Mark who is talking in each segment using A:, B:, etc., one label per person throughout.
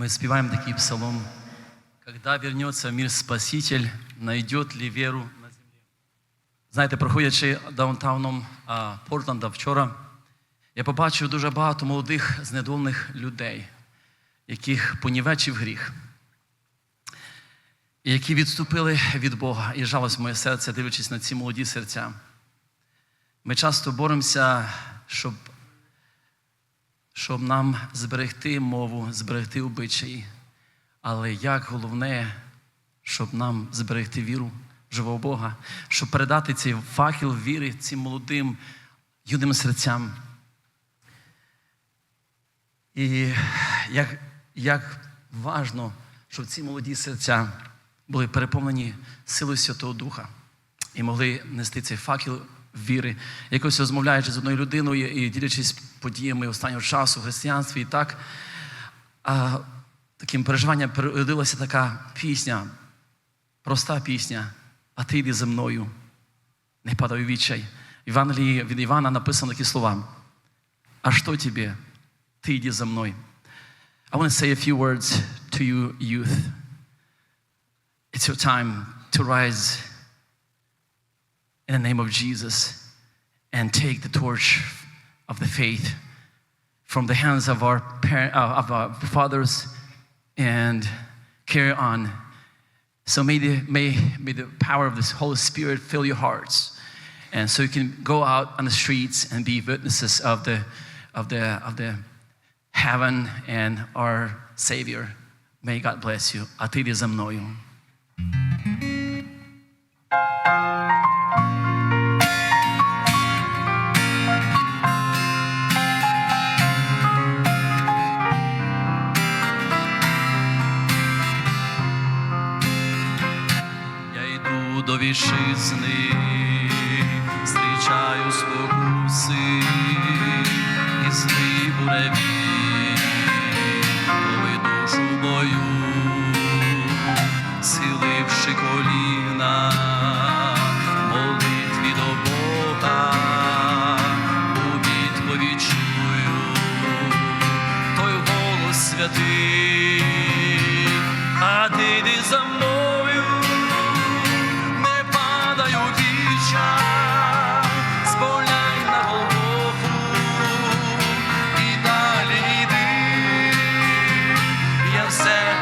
A: Мы спеваем такие псалом. Когда вернется в мир Спаситель, найдет ли веру на землі? Знаєте, проходячи даунтауном а, Портленда вчора, я побачив дуже багато молодих знедолених людей, яких понівечив гріх, які відступили від Бога. І жалось моє серце, дивлячись на ці молоді серця. Ми часто боремося, щоб щоб нам зберегти мову, зберегти обичаї. Але як головне, щоб нам зберегти віру живого Бога, щоб передати цей факел віри цим молодим юним серцям. І як, як важно, щоб ці молоді серця були переповнені силою Святого Духа і могли нести цей факел віри, якось розмовляючи з одною людиною і ділячись подіями останнього часу в християнстві. І так а, таким переживанням переродилася така пісня, проста пісня, а ти йди за мною, не падай у відчай. В Євангелії від Івана написано такі слова. А що тобі? Ти йди за мною. I want to say a few words to you, youth. It's your time to rise in the name of Jesus and take the torch of the faith from the hands of our, par- uh, of our fathers and carry on. So may the, may, may the power of this Holy Spirit fill your hearts. And so you can go out on the streets and be witnesses of the, of the, of the heaven and our Savior. May God bless you. А ти йди за мною. До вітчизни, зустрічаю спокуси і сни буреві, коли душу бою, сіливши коліна,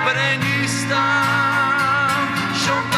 A: все переніс там, щоб